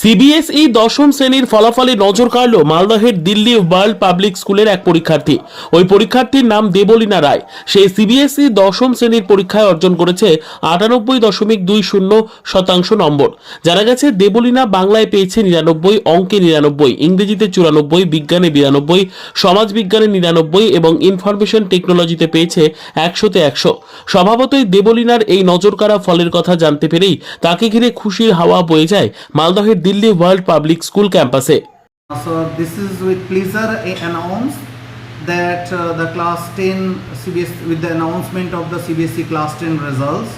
CBSE দশম শ্রেণির ফলাফলে নজর কাড়ল মালদহের দিল্লি ওয়ার্ল্ড পাবলিক স্কুলের এক পরীক্ষার্থী। ওই পরীক্ষার্থীর নাম দেবলীনা রায়। সে সিবিএসই দশম শ্রেণির পরীক্ষায় অর্জন করেছে আটানব্বই দশমিক দুই শূন্য শতাংশ নম্বর। জানা গেছে, দেবলীনা বাংলায় পেয়েছে নিরানব্বই, অঙ্কে নিরানব্বই, ইংরেজিতে চুরানব্বই, বিজ্ঞানে বিরানব্বই, সমাজবিজ্ঞানে নিরানব্বই এবং ইনফরমেশন টেকনোলজিতে পেয়েছে একশোতে একশো। স্বভাবতই দেবলীনার এই নজরকাড়া ফলের কথা জানতে পেরেই তাকে ঘিরে খুশির হাওয়া বয়ে যায় মালদহের দিল্লি ওয়ার্ল্ড পাবলিক স্কুল ক্যাম্পাসে So this is with pleasure I announce that uh, the class 10 CBS with the announcement of the CBSE E class 10 results,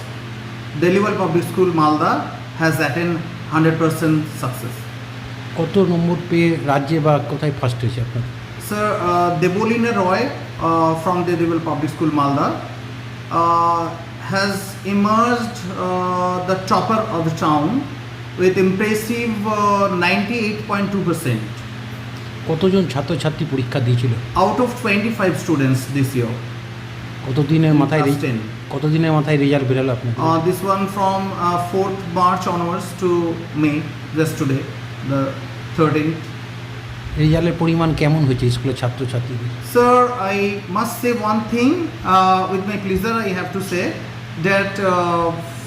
Delhiwal Public School Malda has attained 100% success. কত নম্বর পেয়ে রাজ্যে বা কোথায় first হয়েছে আপনার Sir, uh, Debolina Roy uh, from Delhiwal Public School Malda uh, has emerged uh, the with impressive uh, 98.2%. কতজন ছাত্রছাত্রী পরীক্ষা দিয়েছিল out of 25 students this year. কতদিনের মাথায় রে- Class 10. কতদিনের মাথায় রেজাল্ট বেরোলো আপনার Uh, this one from uh, 4th March onwards to May, just today, the 13th. রেজাল্টের পরিমাণ কেমন হয়েছে স্কুলের ছাত্রছাত্রীদের Sir, I must say one thing uh, with my pleasure, I have to say that uh,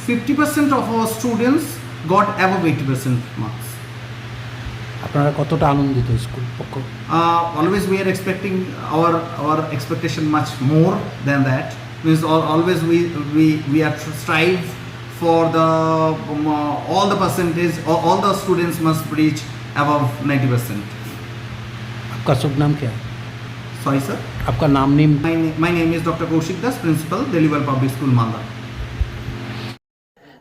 50% of our students got above 80% marks. আপনারা কতটা আনন্দিত school পক্ষ Uh, always we are expecting our our expectation much more than that means al- always we we we are to strive for the um, uh, all the percentage all, all the students must reach above 90 percent आपका शुभ नाम क्या है sorry sir आपका नाम name my, na- my name is dr kaushik das principal deliver public